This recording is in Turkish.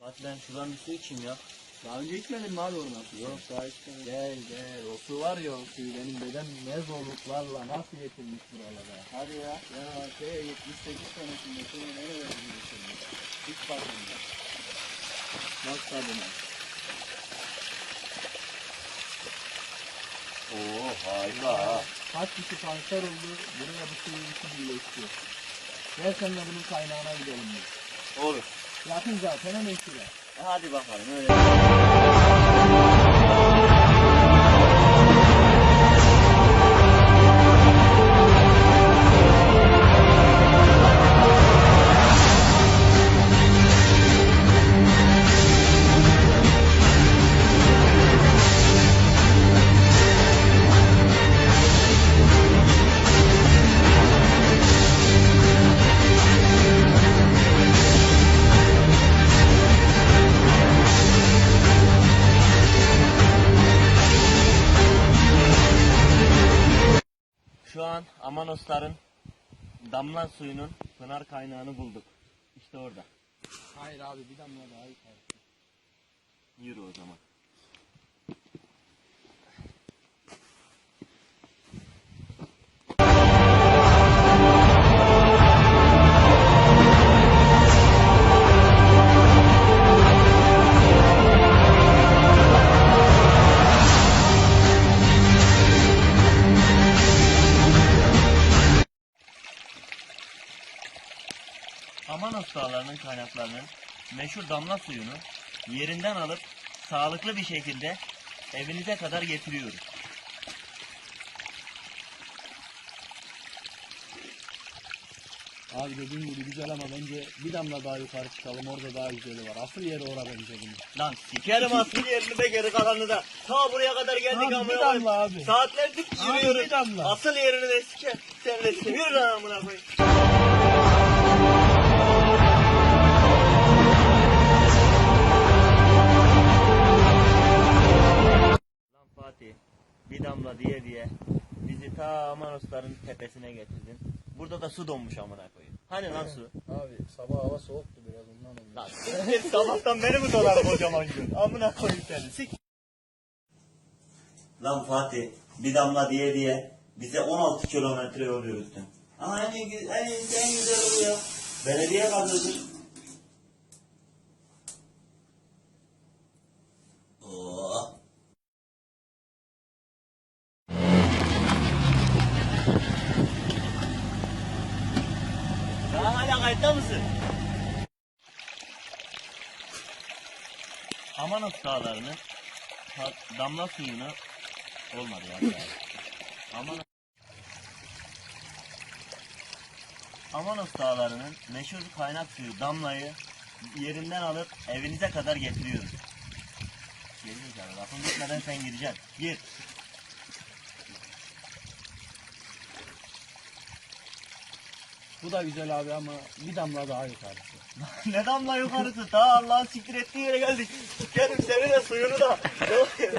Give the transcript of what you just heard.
Fatih ben şuradan bir su içeyim ya. Daha önce içmedin mi abi oradan? Yok daha içmedim. Gel gel o su var ya o suyu benim dedem ne zorluklarla nasıl getirmiş buralara. Hadi ya. Ya şey 78 senesinde suyu nereye getirmiş? Hiç farkında. Bak tadına. Oo harika ha. Kaç kişi kanser oldu buraya bu suyun içi birleşti. Gel sen de bunun kaynağına gidelim biz. Olur. Yakın zaten hemen hadi bakalım öyle. Şu an Amanosların damla suyunun pınar kaynağını bulduk. İşte orada. Hayır abi bir damla daha yukarı. Yürü o zaman. Amanos dağlarının kaynaklarının meşhur damla suyunu yerinden alıp sağlıklı bir şekilde evinize kadar getiriyoruz. Abi dediğin gibi güzel ama bence bir damla daha yukarı çıkalım orada daha güzeli var. Asıl yeri orada bence bunun. Lan sikerim asıl yerini de geri kalanını da. Ta buraya kadar geldik Abi, amına bir koyayım. damla abi. Saatlerdir Abi, yürüyoruz. bir damla. Asıl yerini de siker. Sen de. Yürü lan amına koyayım. Bir damla diye diye bizi ta Amanosların tepesine getirdin. Burada da su donmuş amına koyayım. Hani lan su? Abi sabah hava soğuktu biraz ondan oldu. Lan siktir sabahtan beni mi dolar kocaman gün? Amına koyayım seni sik. Lan Fatih bir damla diye diye bize 16 kilometre yol yürüttün. Ama en, en, en güzel oluyor. Belediye kazıdır. Kayıtta mısın? Amanos dağlarının ta- damla suyunu olmadı ya. Amanos Amanos dağlarının meşhur kaynak suyu damlayı yerinden alıp evinize kadar getiriyoruz. Gerizekalı lafın bitmeden sen gireceksin. Gir. Bu da güzel abi ama bir damla daha yukarısı. ne damla yukarısı ta Allah'ın siktir ettiği yere geldik. Sikerim seni de suyunu da.